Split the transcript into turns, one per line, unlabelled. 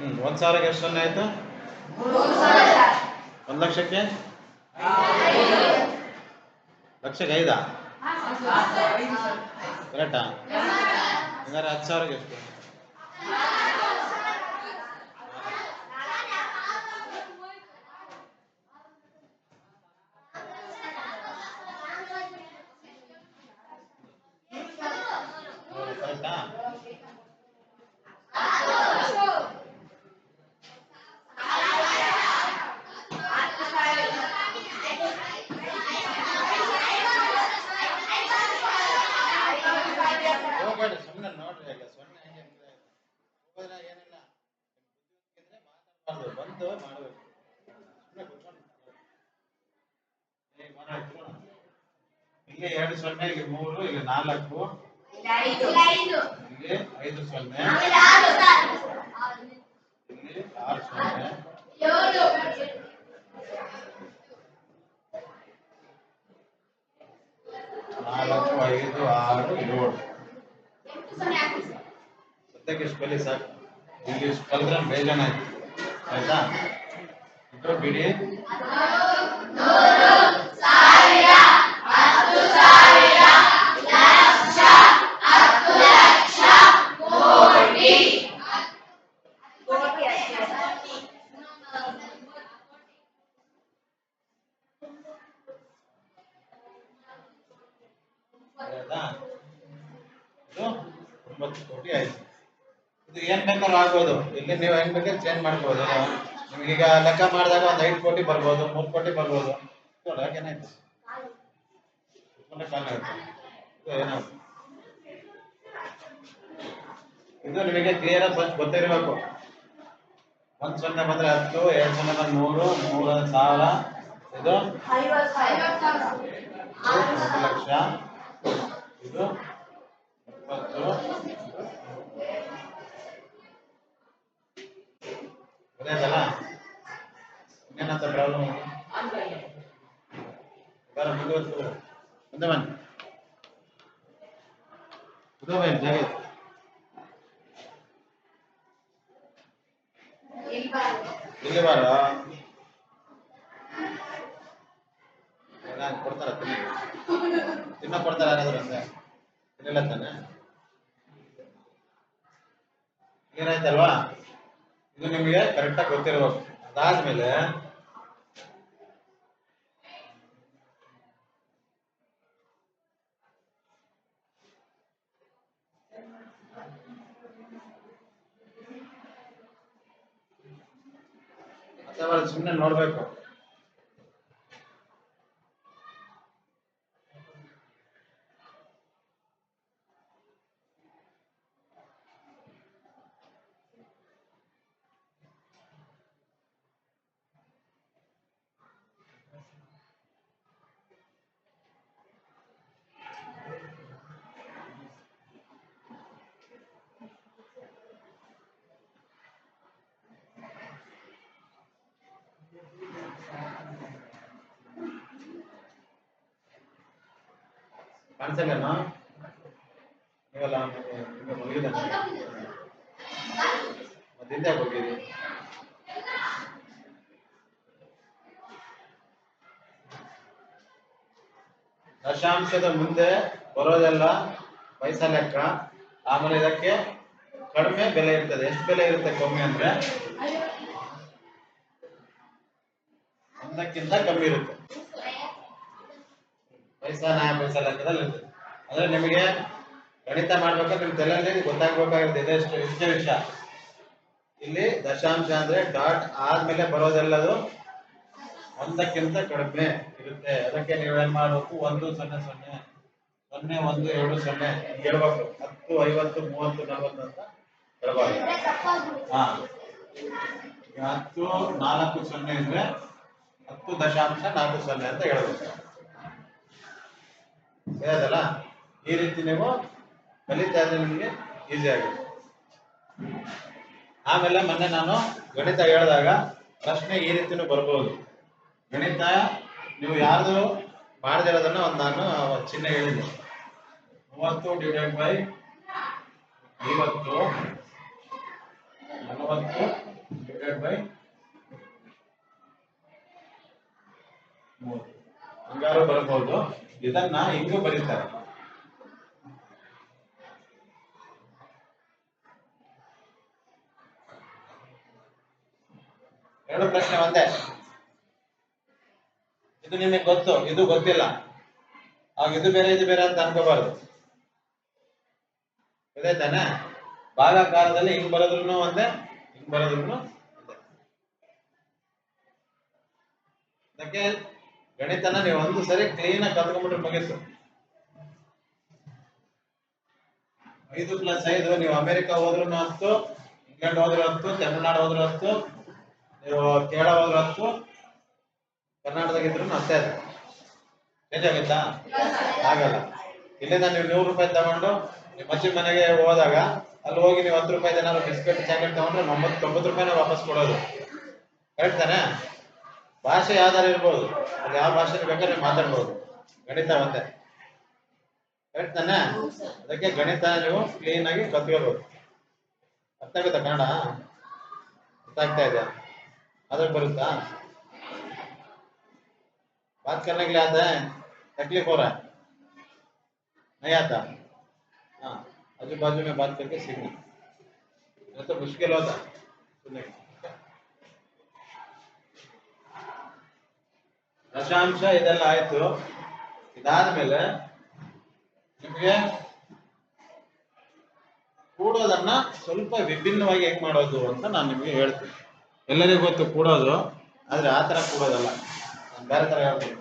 ಹ್ಮ್ ಒಂದ್ ಸಾವಿರಕ್ಕೆ ಎಷ್ಟು ಸೊನ್ನೆ ಆಯ್ತು? ಒಂದ್ ಲಕ್ಷಕ್ಕೆ? ಲಕ್ಷಕ್ಕೆ ಐದಾ? ಕರೆಕ್ಟಾ ಹಂಗಾರೆ ಹತ್ತು ಸಾವಿರಕ್ಕೆ ಎಷ್ಟು ಕರೆಕ್ಟಾ ಹೋಗ್ಬೇಡಿ ಸುಮ್ಮನೆ ನೋಡ್ರಿ ಈಗ ಸೊನ್ನೆ ಹೆಂಗೆ ಹೆಂಗಿದೆ ಹೋದ್ರೆ ಏನಿಲ್ಲ. ಬಂದು ಮಾಡಬೇಕು. ಇಲ್ಲಿ ಎರಡು ಸೊನ್ನೆ ಇಲ್ಲಿ ಮೂರು ಇಲ್ಲಿ ನಾಲ್ಕು. ಇಲ್ಲಿ ಐದು. ಸೊನ್ನೆ. ಇಲ್ಲಿ ಆರು ಸೊನ್ನೆ ನಾಲ್ಕು ಐದು ಆರು ಏಳು ಸದ್ಯಕ್ಕೆ ಬಲ್ಲಿ ಸರ್. ಇಲ್ಲಿ ಕಲಿದ್ರೆ ಬೇಜಾನ ಆಯ್ತು. ಬಿಡಿ. ಇದು ಏನ್ ಬೇಕಾದ್ರೂ ಆಗ್ಬೋದು. ಇಲ್ಲಿ ನೀವು ಹೆಂಗ್ ಬೇಕಾದ್ರೆ ಚೇಂಜ್ ಮಾಡ್ಬೋದು. ಈಗ ಲೆಕ್ಕ ಮಾಡಿದಾಗ ಒಂದ್ ಐದು ಕೋಟಿ ಬರ್ಬೋದು ಮೂರ್ ಕೋಟಿ ಬರ್ಬೋದು. ಏನಾಯ್ತು ಇದು ನಿಮಗೆ ಕ್ಲಿಯರ್ ಆಗಿ ಗೊತ್ತಿರಬೇಕು. ಒಂದ್ ಸೊನ್ನೆ ಬಂದ್ರೆ ಹತ್ತು ಎರಡ್ ಸೊನ್ನೆ ಬಂದ್ರೆ ನೂರು ಮೂರು ಸಾವಿರ. ಇದು? ಲಕ್ಷ. ಇದು? ಗೊತ್ತಾಯ್ತಲ್ಲ ಇನ್ನೇನಂತ ಪ್ರಾಬ್ಲಮ್ ಬರ ಮುಂದುವರ್ಸು ಮುಂದೆ ಬನ್ನಿ ಇದು ಬನ್ನಿ ಜಾಗ ಇದೆ. ಇಲ್ಲಿ ಬಾರ ಏನಾದ್ರು ಕೊಡ್ತಾರ ತಿನ್ನ ತಿನ್ನ ಕೊಡ್ತಾರ ಯಾರಾದ್ರೂ ಅಂದೆ ತಿನ್ನಿಲ್ಲ ತಾನೆ ಏನಾಯ್ತಲ್ವಾ ಇದು ನಿಮಗೆ ಕರೆಕ್ಟಾಗಿ ಗೊತ್ತಿರಬೇಕು ಅದಾದ್ಮೇಲೆ ಸುಮ್ಮನೆ ನೋಡ್ಬೇಕು. ನೀವೆಲ್ಲ ನಿಮಗೆ ಮಲಗಿದೆ ಮತ್ತೆ ಹಿಂದೆ ಹೋಗಿರಿ? ದಶಾಂಶದ ಮುಂದೆ ಬರೋದೆಲ್ಲ ಪೈಸಾ ಲೆಕ್ಕ. ಆಮೇಲೆ ಇದಕ್ಕೆ ಕಡಿಮೆ ಬೆಲೆ ಇರ್ತದೆ. ಎಷ್ಟು ಬೆಲೆ ಇರುತ್ತೆ ಕಮ್ಮಿ ಅಂದ್ರೆ? ಒಂದಕ್ಕಿಂತ ಕಮ್ಮಿ ಇರುತ್ತೆ. ಪೈಸಾ ಪೈಸಾ ಲೆಕ್ಕದಲ್ಲಿ ಅಂದ್ರೆ ನಿಮಗೆ ಗಣಿತ ಮಾಡ್ಬೇಕಾದ್ರೆ ನಿಮ್ ತಲೆಯಲ್ಲಿ ಗೊತ್ತಾಗ್ಬೇಕಾಗಿರುತ್ತೆ ಇದೆಷ್ಟು ಇಷ್ಟೇ ವಿಷಯ. ಇಲ್ಲಿ ದಶಾಂಶ ಅಂದ್ರೆ ಡಾಟ್ ಆದ್ಮೇಲೆ ಬರೋದೆಲ್ಲದು ಒಂದಕ್ಕಿಂತ ಕಡಿಮೆ ಇರುತ್ತೆ. ಅದಕ್ಕೆ ನೀವು ಏನ್ ಮಾಡ್ಬೇಕು? ಒಂದು ಸೊನ್ನೆ ಸೊನ್ನೆ ಸೊನ್ನೆ ಒಂದು ಎರಡು ಸೊನ್ನೆ ಹೇಳ್ಬೇಕು. ಹತ್ತು ಐವತ್ತು ಮೂವತ್ತು ನಲವತ್ತು ಅಂತ ಹೇಳ್ಬಾರ್ದು ಹಾ. ಹತ್ತು ನಾಲ್ಕು ಸೊನ್ನೆ ಅಂದ್ರೆ ಹತ್ತು ದಶಾಂಶ ನಾಲ್ಕು ಸೊನ್ನೆ ಅಂತ ಹೇಳ್ಬೇಕು. ಹೇಳದಲ್ಲ? ಈ ರೀತಿ ನೀವು ಕಲಿತಾ ಇದ್ರೆ ನಿಮಗೆ ಈಸಿ ಆಗುತ್ತೆ. ಆಮೇಲೆ ಮೊನ್ನೆ ನಾನು ಗಣಿತ ಹೇಳಿದಾಗ ಪ್ರಶ್ನೆ ಈ ರೀತಿನೂ ಬರ್ಬೋದು. ಗಣಿತ ನೀವು ಯಾರ್ದು ಮಾಡದಿರೋದನ್ನ ಒಂದು ನಾನು ಚಿನ್ನ ಹೇಳಿದ್ದೆ ಮೂವತ್ತು ಡಿವೈಡ್ ಬೈ ಐವತ್ತು. ನಲವತ್ತು ಬೈ ಮೂರು ಹಂಗಾರು ಬರಬಹುದು ಇದನ್ನ ಹೆಂಗ ಬರೀತಾರೆ. ಎರಡು ಪ್ರಶ್ನೆ ಒಂದೇ. ಇದು ನಿಮಗೆ ಗೊತ್ತು, ಇದು ಗೊತ್ತಿಲ್ಲ. ಆಗ ಇದು ಬೇರೆ ಇದು ಬೇರೆ ಅಂತ ಅನ್ಕೋಬಾರ್ದು. ಅದೇ ತಾನೆ? ಕಾಲದಲ್ಲಿ ಹಿಂಗ್ ಬರೋದ್ರು ಒಂದೇ, ಹಿಂಗ್ ಬರೋದ್ರು ಒಂದೇ. ಅದಕ್ಕೆ ಗಣಿತನ ನೀವು ಒಂದು ಸರಿ ಕ್ಲೀನ್ ಆಗಿ ಕಲ್ತ್ಕೊಂಡ್ಬಿಟ್ರೆ ಮುಗೀತು. ಐದು ಪ್ಲಸ್ ಐದು, ನೀವು ಅಮೆರಿಕ ಹೋದ್ರು ಹತ್ತು, ಇಂಗ್ಲೆಂಡ್ ಹೋದ್ರು ಹತ್ತು, ತಮಿಳ್ನಾಡು ಹೋದ್ರು ಹತ್ತು, ನೀವು ಕೇರಳ ಹೋದ್ರು ಹತ್ತು ಕರ್ನಾಟಕದಾಗ ಇದ್ರು ಅಷ್ಟೇ ಅದು. ಚೇಂಜ್ ಆಗುತ್ತಾ? ಆಗಲ್ಲ. ಇಲ್ಲಿಂದ ನೀವು ನೂರು ರೂಪಾಯಿ ತಗೊಂಡು ನಿಮ್ಮ ಅಜ್ಜಿ ಮನೆಗೆ ಹೋದಾಗ ಅಲ್ಲಿ ಹೋಗಿ ನೀವು ಹತ್ತು ರೂಪಾಯಿ ಏನಾದ್ರು ಬಿಸ್ಕೆಟ್, ಚಾಕ್ಲೇಟ್ ತಗೊಂಡ್ರೆ ತೊಂಬತ್ತು ರೂಪಾಯಿನ ವಾಪಸ್ ಕೊಡೋದು. ಕರೆಕ್ಟ್ ಭಾಷೆ ಯಾವ್ದಾರು ಇರ್ಬೋದು ಅದು ಯಾವ ಭಾಷೆ ಬೇಕಾದ್ರೆ ನೀವು ಮಾತಾಡ್ಬೋದು ಗಣಿತ ಒಂದೇ ಕರೆಕ್ಟ್ ತಾನೆ ಅದಕ್ಕೆ ಗಣಿತ ನೀವು ಕ್ಲೀನ್ ಆಗಿ ಕಲ್ತ್ಕೋಬೇಕು ಅರ್ಥ ಆಗುತ್ತಾ ಕನ್ನಡ ಅರ್ಥ ಆಗ್ತಾ ಇದೆಯಾ ಅದಕ್ಕೆ ಬರುತ್ತಾ बात करने के लिए आता है तकलीफ हो रहा है नहीं आता हाँ आजू बाजू में बात करके सीखना नहीं तो मुश्किल होता है सुनने का ದಶಾಂಶ ಇದೆಲ್ಲ ಆಯ್ತು. ಇದಾದ್ಮೇಲೆ ನಿಮಗೆ ಕೂಡೋದನ್ನ ಸ್ವಲ್ಪ ವಿಭಿನ್ನವಾಗಿ ಹೆಂಗ್ ಮಾಡೋದು ಅಂತ ನಾನು ನಿಮಗೆ ಹೇಳ್ತೀನಿ. ಎಲ್ಲರಿಗೂ ಗೊತ್ತು ಕೂಡೋದು, ಆದ್ರೆ ಆ ತರ ಕೂಡೋದಲ್ಲ. ಬೇರೆ ತರ ಹೇಳ್ತೀನಿ.